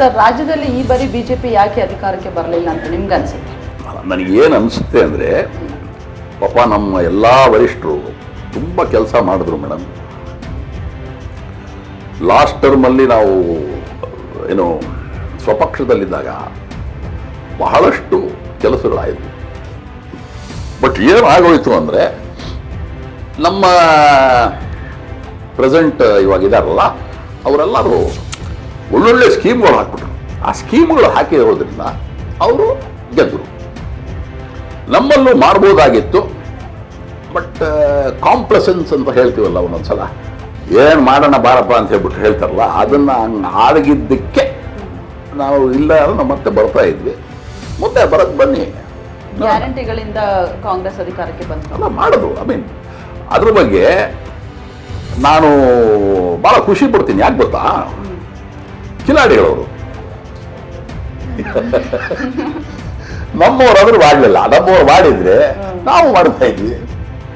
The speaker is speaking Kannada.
ಸರ್, ರಾಜ್ಯದಲ್ಲಿ ಈ ಬಾರಿ ಬಿಜೆಪಿ ಯಾಕೆ ಅಧಿಕಾರಕ್ಕೆ ಬರಲಿಲ್ಲ ಅಂತ ನಿಮ್ಗೆ ಅನ್ಸುತ್ತೆ? ಏನು ಅನಿಸುತ್ತೆ ಅಂದರೆ, ಪಾಪ ನಮ್ಮ ಎಲ್ಲ ವರಿಷ್ಠರು ತುಂಬ ಕೆಲಸ ಮಾಡಿದ್ರು ಮೇಡಮ್. ಲಾಸ್ಟ್ ಟರ್ಮಲ್ಲಿ ನಾವು, ಏನು, ಸ್ವಪಕ್ಷದಲ್ಲಿದ್ದಾಗ ಬಹಳಷ್ಟು ಕೆಲಸಗಳಾಯಿತು. ಬಟ್ ಏನು ಆಗೋಯಿತು ಅಂದರೆ, ನಮ್ಮ ಪ್ರೆಸೆಂಟ್ ಇವಾಗ ಇದಾರಲ್ಲ, ಅವರೆಲ್ಲರೂ ಒಳ್ಳೊಳ್ಳೆ ಸ್ಕೀಮ್ಗಳು ಹಾಕ್ಬಿಟ್ರು. ಆ ಸ್ಕೀಮ್ಗಳು ಹಾಕಿರೋದ್ರಿಂದ ಅವರು ಗೆದ್ದರು ನಮ್ಮಲ್ಲೂ ಮಾಡ್ಬೋದಾಗಿತ್ತು ಬಟ್ ಕಾಂಪ್ಲಸೆನ್ಸ್ ಅಂತ ಹೇಳ್ತೀವಲ್ಲ ಒಂದೊಂದ್ಸಲ. ಏನು ಮಾಡೋಣ ಬಾರಪ್ಪ ಅಂತ ಹೇಳ್ಬಿಟ್ಟು ಹೇಳ್ತಾರಲ್ಲ ಅದನ್ನು ಹಂಗೆ ಆಡಗಿದ್ದಕ್ಕೆ ನಾವು ಇಲ್ಲ ಅಂದ್ರೆ ಮತ್ತೆ ಬರ್ತಾ ಇದ್ವಿ. ಮುಂದೆ ಬರೋಕ್ಕೆ ಬನ್ನಿ. ಗ್ಯಾರಂಟಿಗಳಿಂದ ಕಾಂಗ್ರೆಸ್ ಅಧಿಕಾರಕ್ಕೆ ಬಂತು ಅಲ್ಲ ಮಾಡೋದು. ಐ ಮೀನ್ ಅದ್ರ ಬಗ್ಗೆ ನಾನು ಭಾಳ ಖುಷಿ ಪಡ್ತೀನಿ. ಯಾಕೆ ಗೊತ್ತಾ? ಕಿಲಾಡಿಗಳವರು ನಮ್ಮವರಾದ್ರೂ ಮಾಡಲಿಲ್ಲ. ನಮ್ಮವ್ರು ಮಾಡಿದ್ರೆ ನಾವು ಮಾಡ್ತಾ ಇದ್ವಿ.